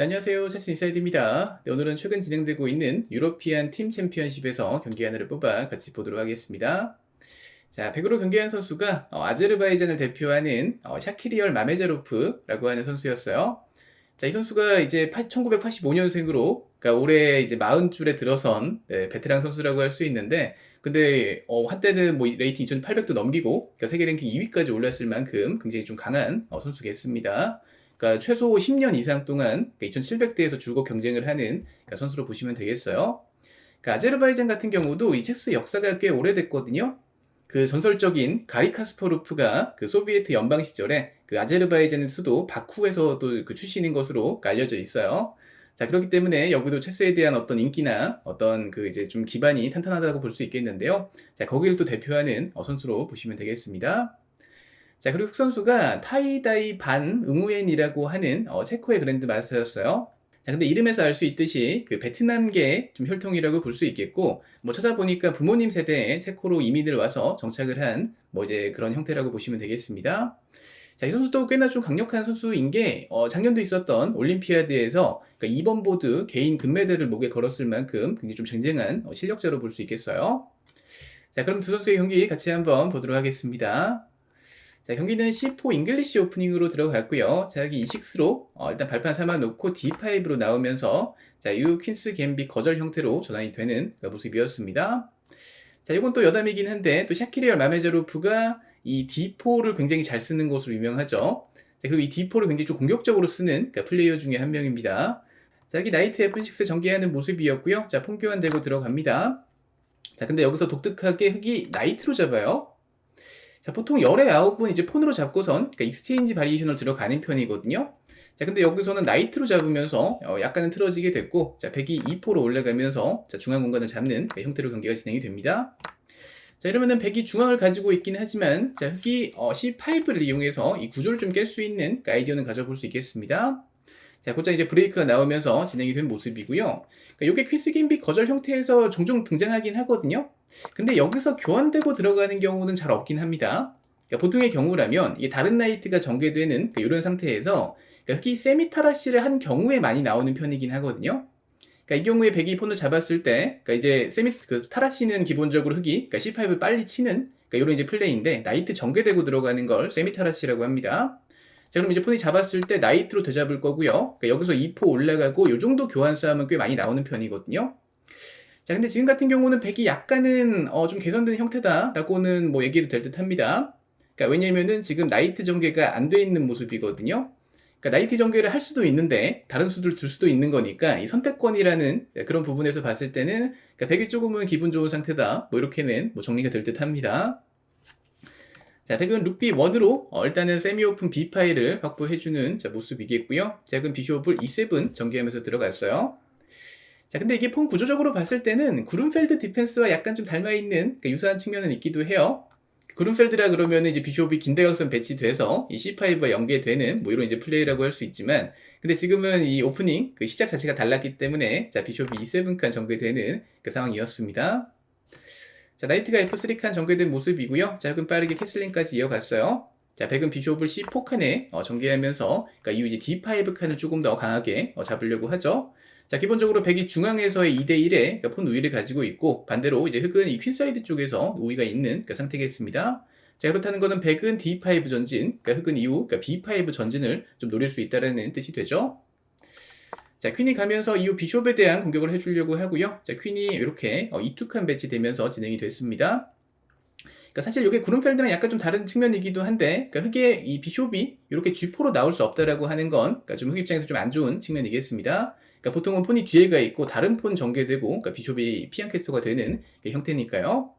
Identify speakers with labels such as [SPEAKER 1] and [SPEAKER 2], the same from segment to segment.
[SPEAKER 1] 네, 안녕하세요. 체스 인사이드입니다. 네, 오늘은 최근 진행되고 있는 유로피안 팀 챔피언십에서 경기 하나를 뽑아 같이 보도록 하겠습니다. 자, 100으로 경기한 선수가 어, 아제르바이잔을 대표하는 어, 샤키리얼 마메자로프라고 하는 선수였어요. 자, 이 선수가 이제 1985년생으로, 그러니까 올해 이제 40줄에 들어선 네, 베테랑 선수라고 할 수 있는데, 근데 어, 한때는 뭐 레이팅 2,800도 넘기고, 그러니까 세계 랭킹 2위까지 올랐을 만큼 굉장히 좀 강한 어, 선수겠습니다. 그러니까 최소 10년 이상 동안 2,700대에서 줄곧 경쟁을 하는 그러니까 선수로 보시면 되겠어요. 그러니까 아제르바이잔 같은 경우도 이 체스 역사가 꽤 오래됐거든요. 그 전설적인 가리 카스퍼로프가 그 소비에트 연방 시절에 그 아제르바이잔의 수도 바쿠에서도 그 출신인 것으로 알려져 있어요. 자, 그렇기 때문에 여기도 체스에 대한 어떤 인기나 어떤 그 이제 좀 기반이 탄탄하다고 볼 수 있겠는데요. 자, 거기를 또 대표하는 어, 선수로 보시면 되겠습니다. 자, 그리고 흑 선수가 타이다이 반 응우엔이라고 하는 어, 체코의 그랜드 마스터였어요. 자, 근데 이름에서 알 수 있듯이 그 베트남계 좀 혈통이라고 볼 수 있겠고, 뭐 찾아보니까 부모님 세대에 체코로 이민을 와서 정착을 한 뭐 이제 그런 형태라고 보시면 되겠습니다. 자, 이 선수도 꽤나 좀 강력한 선수인 게, 어, 작년도 있었던 올림피아드에서 그러니까 2번 보드 개인 금메달을 목에 걸었을 만큼 굉장히 좀 쟁쟁한 어, 실력자로 볼 수 있겠어요. 자, 그럼 두 선수의 경기 같이 한번 보도록 하겠습니다. 자, 경기는 C4 잉글리시 오프닝으로 들어갔고요. 자, 여기 E6로 어, 일단 발판 삼아 놓고 D5로 나오면서 자, 유 퀸스 갬빗 거절 형태로 전환이 되는 그 모습이었습니다. 자, 이건 또 여담이긴 한데 또 샤키리얼 마메자로프가 이 D4를 굉장히 잘 쓰는 것으로 유명하죠. 자, 그리고 이 D4를 굉장히 좀 공격적으로 쓰는 그러니까 플레이어 중에 한 명입니다. 자, 여기 나이트 F6 전개하는 모습이었고요. 자, 폰 교환 되고 들어갑니다. 자, 근데 여기서 독특하게 흑이 나이트로 잡아요. 자, 보통 열의 아홉은 이제 폰으로 잡고선 그러니까 익스체인지 바리에이션을 들어가는 편이거든요. 자, 근데 여기서는 나이트로 잡으면서 어, 약간은 틀어지게 됐고, 자, 백이 2포로 올라가면서 자, 중앙 공간을 잡는 그 형태로 경기가 진행이 됩니다. 자, 이러면은 백이 중앙을 가지고 있긴 하지만, 자, 흑이 어, C5를 이용해서 이 구조를 좀 깰 수 있는 그 아이디어는 가져볼 수 있겠습니다. 자, 곧장 이제 브레이크가 나오면서 진행이 된 모습이고요. 그러니까 이게 퀴스 갬빗 거절 형태에서 종종 등장하긴 하거든요. 근데 여기서 교환되고 들어가는 경우는 잘 없긴 합니다. 그러니까 보통의 경우라면 이게 다른 나이트가 전개되는 그러니까 이런 상태에서 그러니까 흑이 세미타라시를 한 경우에 많이 나오는 편이긴 하거든요. 그러니까 이 경우에 백이 폰을 잡았을 때, 그러니까 이제 세미 그 타라시는 기본적으로 흑이 그러니까 C5를 빨리 치는 그러니까 이런 이제 플레이인데 나이트 전개되고 들어가는 걸 세미타라시라고 합니다. 자, 그럼 이제 폰이 잡았을 때 나이트로 되잡을 거고요. 그러니까 여기서 2포 올라가고 이 정도 교환 싸움은 꽤 많이 나오는 편이거든요. 자, 근데 지금 같은 경우는 백이 약간은 어, 좀 개선된 형태다라고는 뭐 얘기해도 될 듯 합니다. 그러니까 왜냐면은 지금 나이트 전개가 안 돼 있는 모습이거든요. 그러니까 나이트 전개를 할 수도 있는데 다른 수들 줄 수도 있는 거니까 이 선택권이라는 그런 부분에서 봤을 때는 그러니까 백이 조금은 기분 좋은 상태다. 뭐 이렇게는 뭐 정리가 될 듯 합니다. 자, 백은 룩비 1으로 어, 일단은 세미 오픈 B 파일을 확보해주는 자, 모습이겠고요. 자, 그럼 비숍을 E7 전개하면서 들어갔어요. 자, 근데 이게 폰 구조적으로 봤을 때는 구룬펠드 디펜스와 약간 좀 닮아있는 그 유사한 측면은 있기도 해요. 구룬펠드라 그러면 이제 비숍이 긴대각선 배치돼서 이 C5와 연계되는 뭐 이런 이제 플레이라고 할 수 있지만 근데 지금은 이 오프닝 그 시작 자체가 달랐기 때문에 자 비숍이 E7 칸 전개되는 그 상황이었습니다. 자, 나이트가 F3 칸 전개된 모습이고요. 자, 그럼 빠르게 캐슬링까지 이어갔어요. 자, 백은 비숍을 C4 칸에 어, 전개하면서 그러니까 이후 이제 D5 칸을 조금 더 강하게 어, 잡으려고 하죠. 자, 기본적으로 백이 중앙에서의 2대 1의 그러니까 폰 우위를 가지고 있고 반대로 이제 흑은 이 퀸사이드 쪽에서 우위가 있는 그 상태겠습니다. 자, 그렇다는 것은 백은 D5 전진, 그러니까 흑은 이후 그러니까 B5 전진을 좀 노릴 수 있다는 뜻이 되죠. 자, 퀸이 가면서 이후 비숍에 대한 공격을 해주려고 하고요. 자, 퀸이 이렇게 어, 이투칸 배치되면서 진행이 됐습니다. 그러니까 사실 이게 구름펠드랑 약간 좀 다른 측면이기도 한데, 그러니까 흑의 이 비숍이 이렇게 G4로 나올 수 없다라고 하는 건, 그러니까 좀흑 입장에서 좀 안 좋은 측면이겠습니다. 그러니까 보통은 폰이 뒤에 가 있고 다른 폰 전개되고, 그러니까 비숍이 피앙캐토가 되는 형태니까요.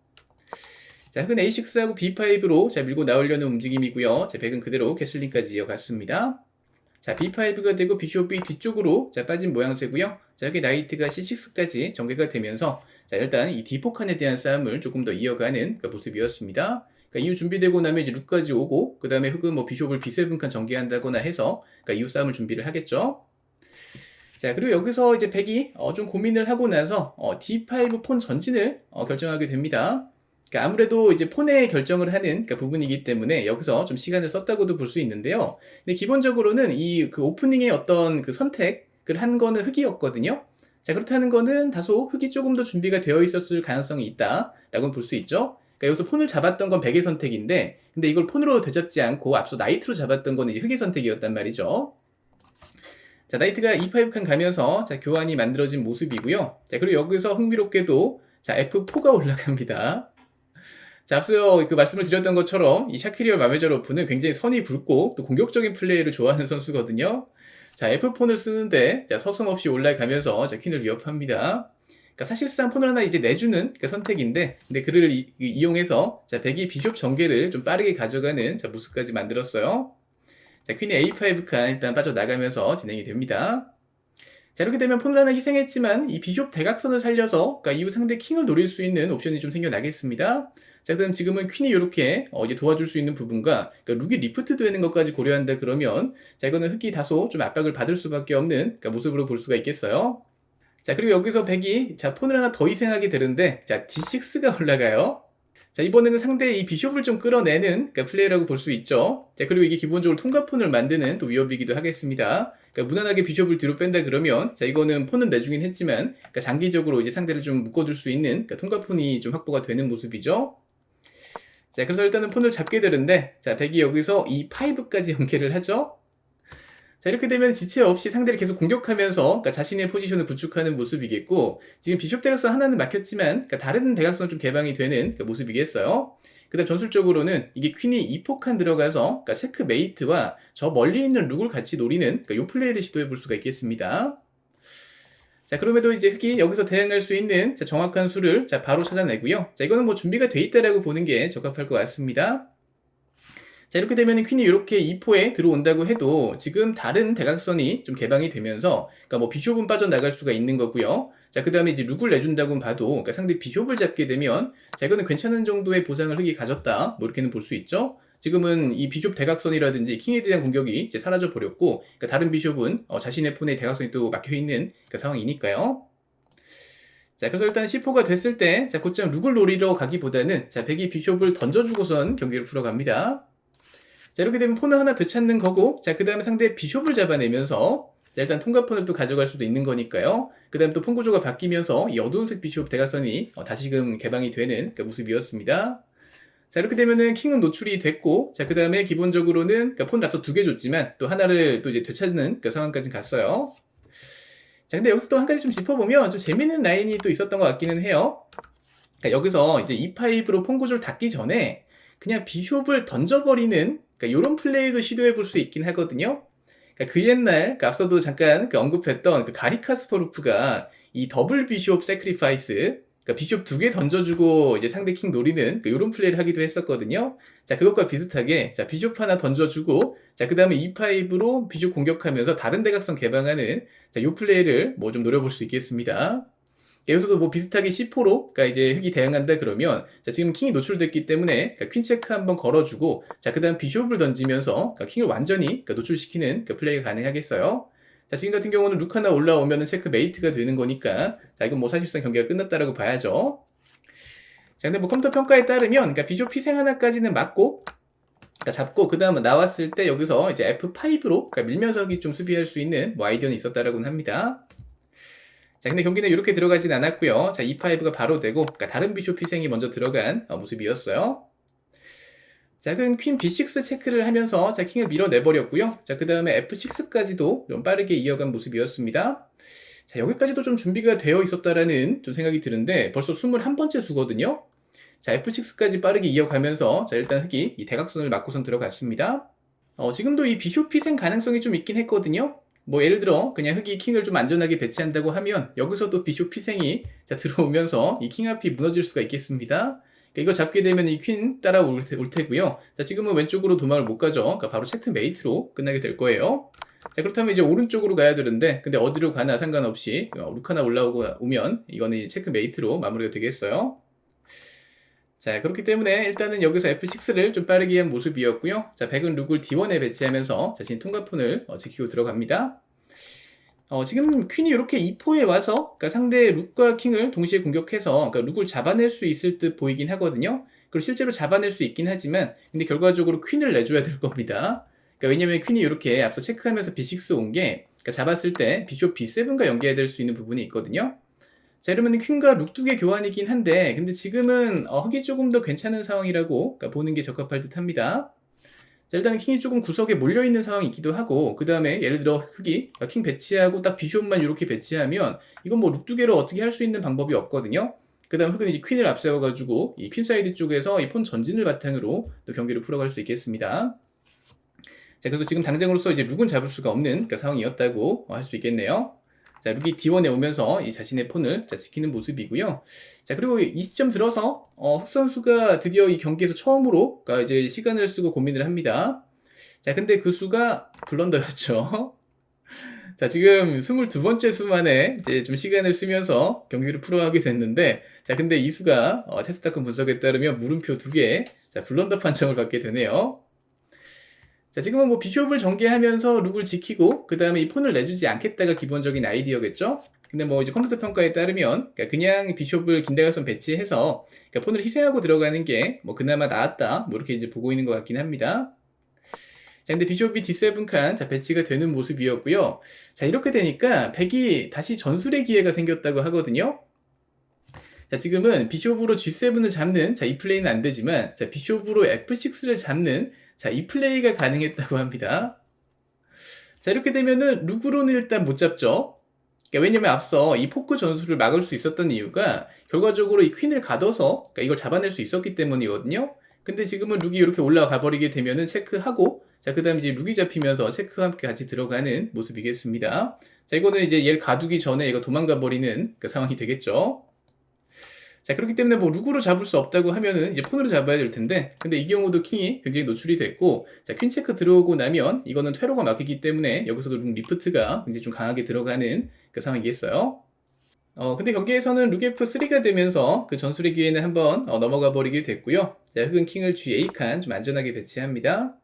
[SPEAKER 1] 자, 흑은 A6하고 B5로 자, 밀고 나오려는 움직임이고요. 자, 백은 그대로 캐슬링까지 이어갔습니다. 자, B5가 되고 비숍이 뒤쪽으로 자, 빠진 모양새고요. 자, 여기 나이트가 C6까지 전개가 되면서 자, 일단 이 D4 칸에 대한 싸움을 조금 더 이어가는 그 모습이었습니다. 그러니까 이후 준비되고 나면 이제 룩까지 오고 그 다음에 흑은 뭐 비숍을 B7 칸 전개한다거나 해서 그러니까 이후 싸움을 준비를 하겠죠. 자, 그리고 여기서 이제 백이 어, 좀 고민을 하고 나서 어, D5 폰 전진을 어, 결정하게 됩니다. 그러니까 아무래도 이제 폰에 결정을 하는 그러니까 부분이기 때문에 여기서 좀 시간을 썼다고도 볼 수 있는데요. 근데 기본적으로는 이 그 오프닝의 어떤 그 선택 그걸 한 거는 흑이었거든요. 자, 그렇다는 거는 다소 흑이 조금 더 준비가 되어 있었을 가능성이 있다라고 볼 수 있죠. 그러니까 여기서 폰을 잡았던 건 백의 선택인데, 근데 이걸 폰으로 되잡지 않고 앞서 나이트로 잡았던 거는 이제 흑의 선택이었단 말이죠. 자, 나이트가 E5 칸 가면서 자, 교환이 만들어진 모습이고요. 자, 그리고 여기서 흥미롭게도 자, F4가 올라갑니다. 자, 앞서 그 말씀을 드렸던 것처럼 이 샤키리얼 마메자로프는 굉장히 선이 굵고 또 공격적인 플레이를 좋아하는 선수거든요. 자, F4를 쓰는데 자, 서슴없이 올라가면서 자, 퀸을 위협합니다. 그러니까 사실상 폰을 하나 이제 내주는 그 선택인데, 근데 그를 이, 이용해서 자, 백이 비숍 전개를 좀 빠르게 가져가는 자, 모습까지 만들었어요. 자, 퀸이 A5 칸 일단 빠져나가면서 진행이 됩니다. 자, 이렇게 되면 폰을 하나 희생했지만 이 비숍 대각선을 살려서 그러니까 이후 상대 킹을 노릴 수 있는 옵션이 좀 생겨나겠습니다. 자, 그럼 지금은 퀸이 이렇게 어, 이제 도와줄 수 있는 부분과 그러니까 룩이 리프트 되는 것까지 고려한다 그러면 자, 이거는 흑이 다소 좀 압박을 받을 수밖에 없는 그러니까 모습으로 볼 수가 있겠어요. 자, 그리고 여기서 백이 자, 폰을 하나 더 희생하게 되는데 자, D6가 올라가요. 자, 이번에는 상대의 이 비숍을 좀 끌어내는 그러니까 플레이라고 볼 수 있죠. 자, 그리고 이게 기본적으로 통과폰을 만드는 또 위협이기도 하겠습니다. 그러니까 무난하게 비숍을 뒤로 뺀다 그러면 자, 이거는 폰은 내주긴 했지만 그러니까 장기적으로 이제 상대를 좀 묶어줄 수 있는 그러니까 통과폰이 좀 확보가 되는 모습이죠. 자, 그래서 일단은 폰을 잡게 되는데 자, 백이 여기서 이 5까지 연계를 하죠. 자, 이렇게 되면 지체 없이 상대를 계속 공격하면서 그러니까 자신의 포지션을 구축하는 모습이겠고 지금 비숍 대각선 하나는 막혔지만 그러니까 다른 대각선 좀 개방이 되는 그러니까 모습이겠어요. 그 다음 전술적으로는 이게 퀸이 2포칸 들어가서 그러니까 체크 메이트와 저 멀리 있는 룩을 같이 노리는 그러니까 요 플레이를 시도해 볼 수가 있겠습니다. 자, 그럼에도 이제 흑이 여기서 대응할 수 있는 자, 정확한 수를 자, 바로 찾아내고요. 자, 이거는 뭐 준비가 돼 있다라고 보는 게 적합할 것 같습니다. 자, 이렇게 되면 퀸이 이렇게 2포에 들어온다고 해도 지금 다른 대각선이 좀 개방이 되면서 그러니까 뭐 비숍은 빠져나갈 수가 있는 거고요. 자, 그 다음에 이제 룩을 내준다고 봐도 그러니까 상대 비숍을 잡게 되면 자, 이거는 괜찮은 정도의 보상을 흑이 가졌다. 뭐 이렇게는 볼 수 있죠. 지금은 이 비숍 대각선이라든지 킹에 대한 공격이 이제 사라져 버렸고 그러니까 다른 비숍은 어, 자신의 폰에 대각선이 또 막혀 있는 그 상황이니까요. 자, 그래서 일단 C4가 됐을 때, 자, 곧장 룩을 노리러 가기보다는, 자, 백이 비숍을 던져주고선 경기를 풀어갑니다. 자, 이렇게 되면 폰을 하나 되찾는 거고, 자, 그 다음에 상대 비숍을 잡아내면서, 자, 일단 통과폰을 또 가져갈 수도 있는 거니까요. 그 다음 또폰 구조가 바뀌면서 이 어두운색 비숍 대각선이 어, 다시금 개방이 되는 그 모습이었습니다. 자, 이렇게 되면은 킹은 노출이 됐고, 자, 그 다음에 기본적으로는, 그러니까 폰을 앞서 두 개 줬지만, 또 하나를 또 이제 되찾는 그 상황까지 갔어요. 자, 근데 여기서 또 한 가지 좀 짚어보면, 좀 재밌는 라인이 또 있었던 것 같기는 해요. 그러니까 여기서 이제 E5로 폰 구조를 닫기 전에, 그냥 비숍을 던져버리는, 그러니까 이런 플레이도 시도해 볼 수 있긴 하거든요. 그러니까 그 옛날, 그러니까 앞서도 잠깐 그 언급했던 그 가리카스퍼루프가 이 더블 비숍 세크리파이스, 그러니까 비숍 두 개 던져주고 이제 상대 킹 노리는 그 이런 플레이를 하기도 했었거든요. 자, 그것과 비슷하게 자 비숍 하나 던져주고 자그 다음에 E5로 비숍 공격하면서 다른 대각선 개방하는 자이 플레이를 뭐 좀 노려볼 수 있겠습니다. 여기서도 뭐 비슷하게 C4로 그러니까 이제 흑이 대응한다 그러면 자 지금 킹이 노출됐기 때문에 그러니까 퀸 체크 한번 걸어주고 자 그 다음 비숍을 던지면서 그러니까 킹을 완전히 그러니까 노출시키는 그 플레이가 가능하겠어요. 자, 지금 같은 경우는 룩 하나 올라오면 체크 메이트가 되는 거니까, 자, 이건 뭐 사실상 경기가 끝났다라고 봐야죠. 자, 근데 뭐 컴퓨터 평가에 따르면, 그러니까 비숍 희생 하나까지는 맞고, 그러니까 잡고, 그 다음에 나왔을 때 여기서 이제 F5로, 그러니까 밀면서 좀 수비할 수 있는 뭐 아이디어는 있었다라고는 합니다. 자, 근데 경기는 이렇게 들어가진 않았고요. 자, E5가 바로 되고, 그러니까 다른 비숍 희생이 먼저 들어간 어, 모습이었어요. 자, 그럼 퀸 B6 체크를 하면서 자, 킹을 밀어내버렸고요. 자, 그 다음에 F6까지도 좀 빠르게 이어간 모습이었습니다. 자, 여기까지도 좀 준비가 되어 있었다라는 좀 생각이 드는데 벌써 21번째 수거든요. 자, F6까지 빠르게 이어가면서 자, 일단 흑이 이 대각선을 맞고선 들어갔습니다. 어, 지금도 이 비숍 희생 가능성이 좀 있긴 했거든요. 뭐 예를 들어 그냥 흑이 킹을 좀 안전하게 배치한다고 하면 여기서도 비숍 희생이 자, 들어오면서 이 킹 앞이 무너질 수가 있겠습니다. 이거 잡게 되면 이 퀸 따라올 테, 테고요. 자, 지금은 왼쪽으로 도망을 못 가죠. 그러니까 바로 체크메이트로 끝나게 될 거예요. 자, 그렇다면 이제 오른쪽으로 가야 되는데, 근데 어디로 가나 상관없이 어, 룩 하나 올라오고 오면 이거는 체크메이트로 마무리가 되겠어요. 자, 그렇기 때문에 일단은 여기서 F6를 좀 빠르게 한 모습이었고요. 자, 백은 룩을 D1에 배치하면서 자신 통과폰을 어, 지키고 들어갑니다. 어, 지금 퀸이 이렇게 2포에 와서 그러니까 상대 룩과 킹을 동시에 공격해서 그러니까 룩을 잡아낼 수 있을 듯 보이긴 하거든요. 그리고 실제로 잡아낼 수 있긴 하지만 근데 결과적으로 퀸을 내줘야 될 겁니다. 그러니까 왜냐면 퀸이 이렇게 앞서 체크하면서 B6 온게 그러니까 잡았을 때 비숍 B7과 연계될 수 있는 부분이 있거든요. 자, 이러면 퀸과 룩 두 개 교환이긴 한데, 근데 지금은 어, 흑이 조금 더 괜찮은 상황이라고 그러니까 보는 게 적합할 듯 합니다. 자, 일단 킹이 조금 구석에 몰려있는 상황이 있기도 하고, 그 다음에 예를 들어 흑이 킹 배치하고 딱 비숍만 이렇게 배치하면, 이건 뭐 룩 두 개로 어떻게 할 수 있는 방법이 없거든요. 그 다음 흑은 이제 퀸을 앞세워가지고, 이 퀸 사이드 쪽에서 이 폰 전진을 바탕으로 또 경기를 풀어갈 수 있겠습니다. 자, 그래서 지금 당장으로서 이제 룩은 잡을 수가 없는 그러니까 상황이었다고 할 수 있겠네요. 자, 룩이 D1에 오면서 이 자신의 폰을 자, 지키는 모습이고요. 자, 그리고 이 시점 들어서 어, 흑 선수가 드디어 이 경기에서 처음으로 그러니까 이제 시간을 쓰고 고민을 합니다. 자, 근데 그 수가 블런더였죠. 자, 지금 22번째 수 만에 이제 좀 시간을 쓰면서 경기를 풀어가게 됐는데, 자, 근데 이 수가 어, 체스타크 분석에 따르면 물음표 두 개, 자, 블런더 판정을 받게 되네요. 자, 지금은 뭐 비숍을 전개하면서 룩을 지키고, 그 다음에 이 폰을 내주지 않겠다가 기본적인 아이디어겠죠? 근데 뭐 이제 컴퓨터 평가에 따르면, 그러니까 그냥 비숍을 긴대각선 배치해서, 그러니까 폰을 희생하고 들어가는 게 뭐 그나마 나았다, 뭐 이렇게 이제 보고 있는 것 같긴 합니다. 자, 근데 비숍이 D7 칸, 자, 배치가 되는 모습이었고요. 자, 이렇게 되니까 백이 다시 전술의 기회가 생겼다고 하거든요. 자, 지금은 비숍으로 G7을 잡는, 자, 이 플레이는 안 되지만, 자, 비숍으로 F6를 잡는, 자, 이 플레이가 가능했다고 합니다. 자, 이렇게 되면은 룩으로는 일단 못 잡죠. 그러니까 왜냐면 앞서 이 포크 전술을 막을 수 있었던 이유가 결과적으로 이 퀸을 가둬서 그러니까 이걸 잡아낼 수 있었기 때문이거든요. 근데 지금은 룩이 이렇게 올라가 버리게 되면은 체크하고 자, 그 다음에 이제 룩이 잡히면서 체크와 함께 같이 들어가는 모습이겠습니다. 자, 이거는 이제 얘를 가두기 전에 얘가 도망가 버리는 그 상황이 되겠죠. 자, 그렇기 때문에 뭐 룩으로 잡을 수 없다고 하면은 이제 폰으로 잡아야 될 텐데, 근데 이 경우도 킹이 굉장히 노출이 됐고, 자, 퀸 체크 들어오고 나면 이거는 퇴로가 막히기 때문에 여기서도 룩 리프트가 굉장히 좀 강하게 들어가는 그 상황이겠어요. 어, 근데 경기에서는 룩 F3가 되면서 그 전술의 기회는 한번 어, 넘어가 버리게 됐고요. 자, 흑은 킹을 G8칸 좀 안전하게 배치합니다.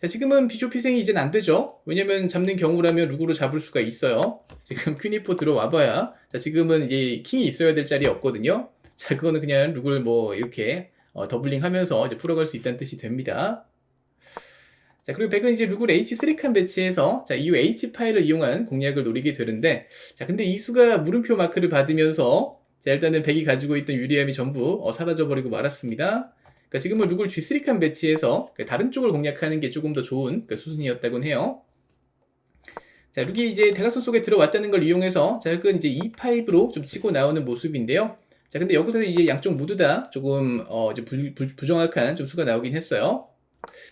[SPEAKER 1] 자, 지금은 비숍 희생이 이젠 안 되죠. 왜냐면 잡는 경우라면 룩으로 잡을 수가 있어요. 지금 퀸이4 들어와봐야, 자, 지금은 이제 킹이 있어야 될 자리 없거든요. 자, 그거는 그냥 룩을 뭐 이렇게 어, 더블링 하면서 이제 풀어갈 수 있다는 뜻이 됩니다. 자, 그리고 백은 이제 룩을 H3 칸 배치해서, 자, 이후 H 파일을 이용한 공략을 노리게 되는데, 자, 근데 이 수가 물음표 마크를 받으면서, 자, 일단은 백이 가지고 있던 유리함이 전부 어, 사라져 버리고 말았습니다. 그러니까 지금은 룩을 G3칸 배치해서 그 다른 쪽을 공략하는 게 조금 더 좋은 그 수순이었다곤 해요. 자, 룩이 이제 대각선 속에 들어왔다는 걸 이용해서 자, 흑은 이제 E5로 좀 치고 나오는 모습인데요. 자, 근데 여기서 이제 양쪽 모두 다 조금 어, 이제 부, 부, 정확한좀 수가 나오긴 했어요.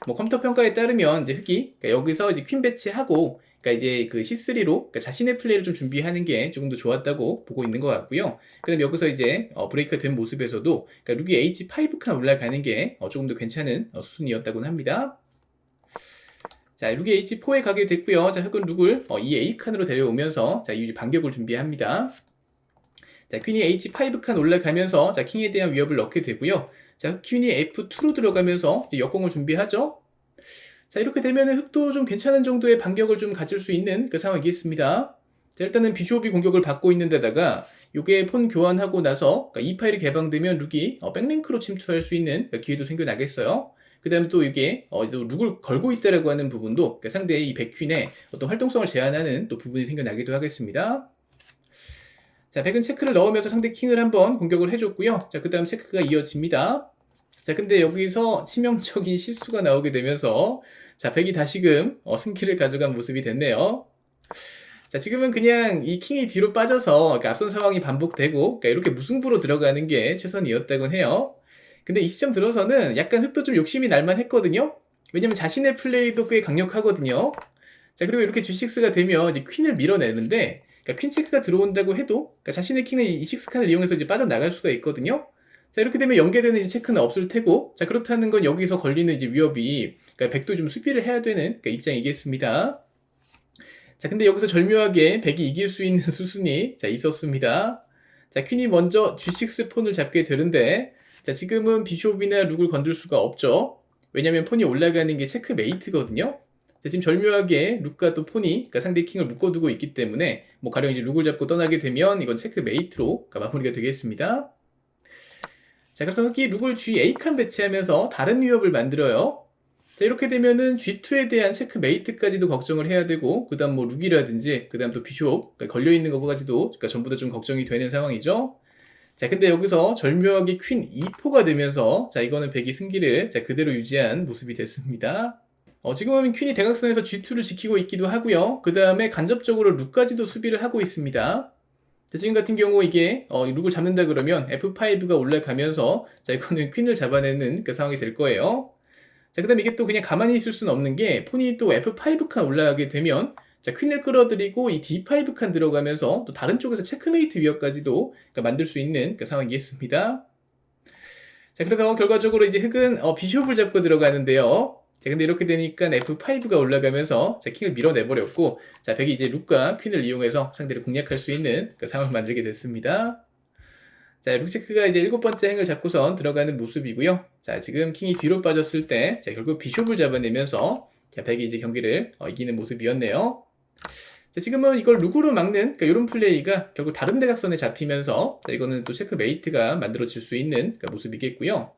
[SPEAKER 1] 뭐 컴퓨터 평가에 따르면 이제 흑이 그러니까 여기서 이제 퀸 배치하고 그러니까 이제 그 C3로 그러니까 자신의 플레이를 좀 준비하는 게 조금 더 좋았다고 보고 있는 것 같고요. 그다음 여기서 이제 어, 브레이크가 된 모습에서도 그러니까 룩이 H5 칸 올라가는 게 어, 조금 더 괜찮은 어, 수순이었다고 합니다. 자, 룩이 H4에 가게 됐고요. 자, 흑은 룩을 어, 이 A 칸으로 데려오면서 자, 이 반격을 준비합니다. 자, 퀸이 H5 칸 올라가면서 자, 킹에 대한 위협을 넣게 되고요. 자, 퀸이 F2로 들어가면서 역공을 준비하죠. 자, 이렇게 되면 흑도 좀 괜찮은 정도의 반격을 좀 가질 수 있는 그 상황이겠습니다. 자, 일단은 비숍이 공격을 받고 있는 데다가 요게 폰 교환하고 나서 그러니까 이 파일이 개방되면 룩이 어, 백링크로 침투할 수 있는 그 기회도 생겨나겠어요. 그 다음에 또 이게 어, 룩을 걸고 있다라고 하는 부분도 그러니까 상대의 이 백퀸의 어떤 활동성을 제한하는 또 부분이 생겨나기도 하겠습니다. 자, 백은 체크를 넣으면서 상대 킹을 한번 공격을 해줬고요. 자, 그 다음 체크가 이어집니다. 자, 근데 여기서 치명적인 실수가 나오게 되면서 자, 백이 다시금 어, 승기를 가져간 모습이 됐네요. 자, 지금은 그냥 이 킹이 뒤로 빠져서 그러니까 앞선 상황이 반복되고 그러니까 이렇게 무승부로 들어가는 게 최선이었다곤 해요. 근데 이 시점 들어서는 약간 흑도 좀 욕심이 날만 했거든요. 왜냐면 자신의 플레이도 꽤 강력하거든요. 자, 그리고 이렇게 G6가 되면 이제 퀸을 밀어내는데 그러니까 퀸 체크가 들어온다고 해도 그러니까 자신의 킹은 이 6칸을 이용해서 이제 빠져나갈 수가 있거든요. 자, 이렇게 되면 연계되는 이제 체크는 없을 테고, 자, 그렇다는 건 여기서 걸리는 이제 위협이, 그러니까 백도 좀 수비를 해야 되는 그러니까 입장이겠습니다. 자, 근데 여기서 절묘하게 백이 이길 수 있는 수순이, 자, 있었습니다. 자, 퀸이 먼저 G6 폰을 잡게 되는데, 자, 지금은 비숍이나 룩을 건들 수가 없죠. 왜냐면 폰이 올라가는 게 체크 메이트거든요. 자, 지금 절묘하게 룩과 또 폰이 그러니까 상대 킹을 묶어두고 있기 때문에 뭐 가령 이제 룩을 잡고 떠나게 되면 이건 체크 메이트로 그러니까 마무리가 되겠습니다. 자, 그래서 흑이 룩을 G A칸 배치하면서 다른 위협을 만들어요. 자, 이렇게 되면은 G2에 대한 체크메이트까지도 걱정을 해야 되고, 그 다음 뭐 룩이라든지, 그 다음 또 비숍, 그러니까 걸려있는 거까지도, 그러니까 전부 다 좀 걱정이 되는 상황이죠. 자, 근데 여기서 절묘하게 퀸 2포가 되면서, 자, 이거는 백이 승기를, 자, 그대로 유지한 모습이 됐습니다. 어, 지금은 퀸이 대각선에서 G2를 지키고 있기도 하고요. 그 다음에 간접적으로 룩까지도 수비를 하고 있습니다. 자, 지금 같은 경우 이게 어, 룩을 잡는다 그러면 F5가 올라가면서 자 이거는 퀸을 잡아내는 그 상황이 될 거예요. 자 그다음에 이게 또 그냥 가만히 있을 수는 없는 게 폰이 또 F5 칸 올라가게 되면 자 퀸을 끌어들이고 이 D5 칸 들어가면서 또 다른 쪽에서 체크메이트 위협까지도 그러니까 만들 수 있는 그 상황이겠습니다. 자 그래서 결과적으로 이제 흑은 어, 비숍을 잡고 들어가는데요. 자, 근데 이렇게 되니까 F5가 올라가면서 자, 킹을 밀어내버렸고, 자, 백이 이제 룩과 퀸을 이용해서 상대를 공략할 수 있는 그 상황을 만들게 됐습니다. 자, 룩체크가 이제 일곱 번째 행을 잡고선 들어가는 모습이고요. 자, 지금 킹이 뒤로 빠졌을 때, 자, 결국 비숍을 잡아내면서, 자, 백이 이제 경기를 어, 이기는 모습이었네요. 자, 지금은 이걸 룩으로 막는, 그러니까 이런 플레이가 결국 다른 대각선에 잡히면서, 자, 이거는 또 체크 메이트가 만들어질 수 있는 그 모습이겠고요.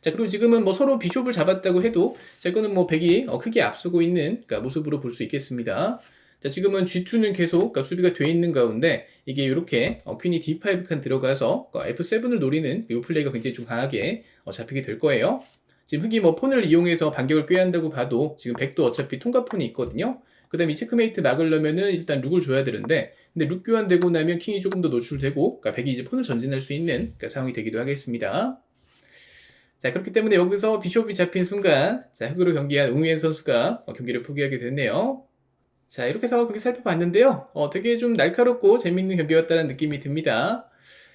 [SPEAKER 1] 자, 그리고 지금은 뭐 서로 비숍을 잡았다고 해도, 자, 이거는 뭐 백이 어, 크게 앞서고 있는 그러니까 모습으로 볼 수 있겠습니다. 자, 지금은 G2는 계속 그러니까 수비가 돼 있는 가운데, 이게 이렇게 어, 퀸이 D5 칸 들어가서 어, F7을 노리는 이 플레이가 굉장히 좀 강하게 어, 잡히게 될 거예요. 지금 흑이 뭐 폰을 이용해서 반격을 꾀한다고 봐도 지금 백도 어차피 통과 폰이 있거든요. 그 다음에 이 체크메이트 막으려면은 일단 룩을 줘야 되는데, 근데 룩 교환되고 나면 킹이 조금 더 노출되고, 그러니까 백이 이제 폰을 전진할 수 있는 그러니까 상황이 되기도 하겠습니다. 자, 그렇기 때문에 여기서 비숍이 잡힌 순간, 자, 흑으로 경기한 웅위엔 선수가 어, 경기를 포기하게 됐네요. 자, 이렇게 해서 경기 살펴봤는데요. 어, 되게 좀 날카롭고 재밌는 경기였다는 느낌이 듭니다.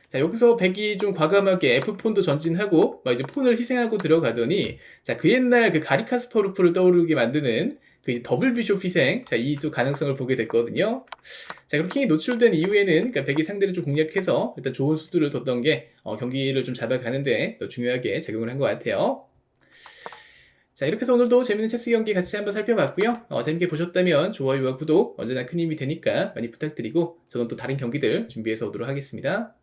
[SPEAKER 1] 자, 여기서 백이 좀 과감하게 F폰도 전진하고, 막 이제 폰을 희생하고 들어가더니, 자, 그 옛날 그 가리카스퍼루프를 떠오르게 만드는 그 더블 비숍 희생, 자, 이 두 가능성을 보게 됐거든요. 자, 그럼 킹이 노출된 이후에는, 그러니까 백이 상대를 좀 공략해서 일단 좋은 수두를 뒀던 게, 어, 경기를 좀 잡아가는데 더 중요하게 작용을 한 것 같아요. 자, 이렇게 해서 오늘도 재밌는 체스 경기 같이 한번 살펴봤고요. 어, 재밌게 보셨다면 좋아요와 구독 언제나 큰 힘이 되니까 많이 부탁드리고, 저는 또 다른 경기들 준비해서 오도록 하겠습니다.